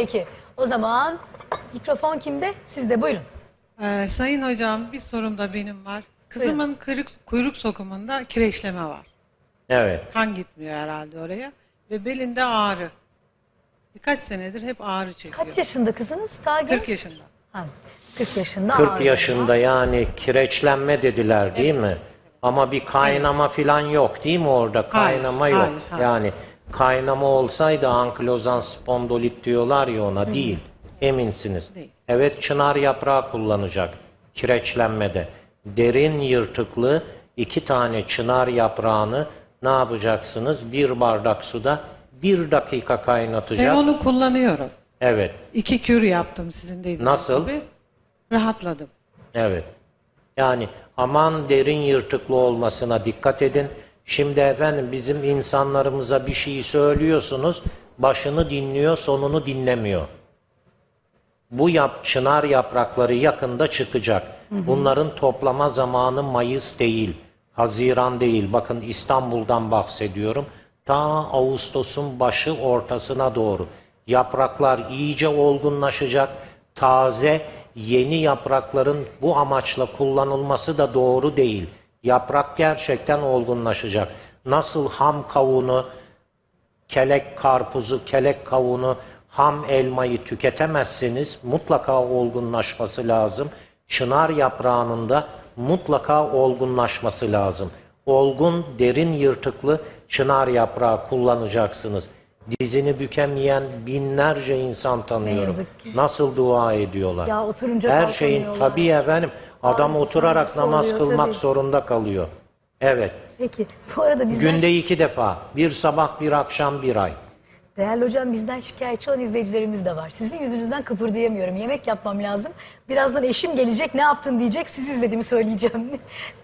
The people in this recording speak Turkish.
Peki. O zaman mikrofon kimde? Sizde buyurun. Ee, Sayın hocam bir sorum da benim var. Kızımın kuyruk, kuyruk sokumunda kireçleme var. Evet. Kan gitmiyor herhalde oraya. Ve belinde ağrı. Birkaç senedir hep ağrı çekiyor. Kaç yaşında kızınız? Daha genç. 40 yaşında. Ha, 40 yaşında. 40 ağrıyor. yaşında yani kireçlenme dediler değil mi? Ama bir kaynama filan yok değil mi orada? Kaynama Hayır, yok. hayır, hayır. Yani kaynama olsaydı ankilozan spondolit diyorlar ya ona değil. Eminsiniz. Değil. Evet çınar yaprağı kullanacak kireçlenmede. Derin yırtıklı iki tane çınar yaprağını ne yapacaksınız? Bir bardak suda bir dakika kaynatacak. onu kullanıyorum. Evet. İki kür yaptım sizin dediğiniz Nasıl? gibi. Rahatladım. Evet. Yani aman derin yırtıklı olmasına dikkat edin. Şimdi efendim bizim insanlarımıza bir şey söylüyorsunuz, başını dinliyor, sonunu dinlemiyor. Bu yap, çınar yaprakları yakında çıkacak. Bunların toplama zamanı Mayıs değil, Haziran değil. Bakın İstanbul'dan bahsediyorum. Ta Ağustos'un başı ortasına doğru. Yapraklar iyice olgunlaşacak. Taze, yeni yaprakların bu amaçla kullanılması da doğru değil. Yaprak gerçekten olgunlaşacak. Nasıl ham kavunu, kelek karpuzu, kelek kavunu, ham elmayı tüketemezseniz mutlaka olgunlaşması lazım. Çınar yaprağının da mutlaka olgunlaşması lazım. Olgun, derin yırtıklı çınar yaprağı kullanacaksınız. Dizini bükemeyen binlerce insan tanıyorum. Nasıl dua ediyorlar? Ya oturunca Her şeyin tabii efendim. Adam Ağrısı, oturarak sancısı namaz oluyor, kılmak tabii. zorunda kalıyor. Evet. Peki. Bu arada bizden Günde iki defa. Bir sabah, bir akşam, bir ay. Değerli hocam bizden şikayetçi olan izleyicilerimiz de var. Sizin yüzünüzden kıpırdayamıyorum. Yemek yapmam lazım. Birazdan eşim gelecek ne yaptın diyecek. Siz izlediğimi söyleyeceğim.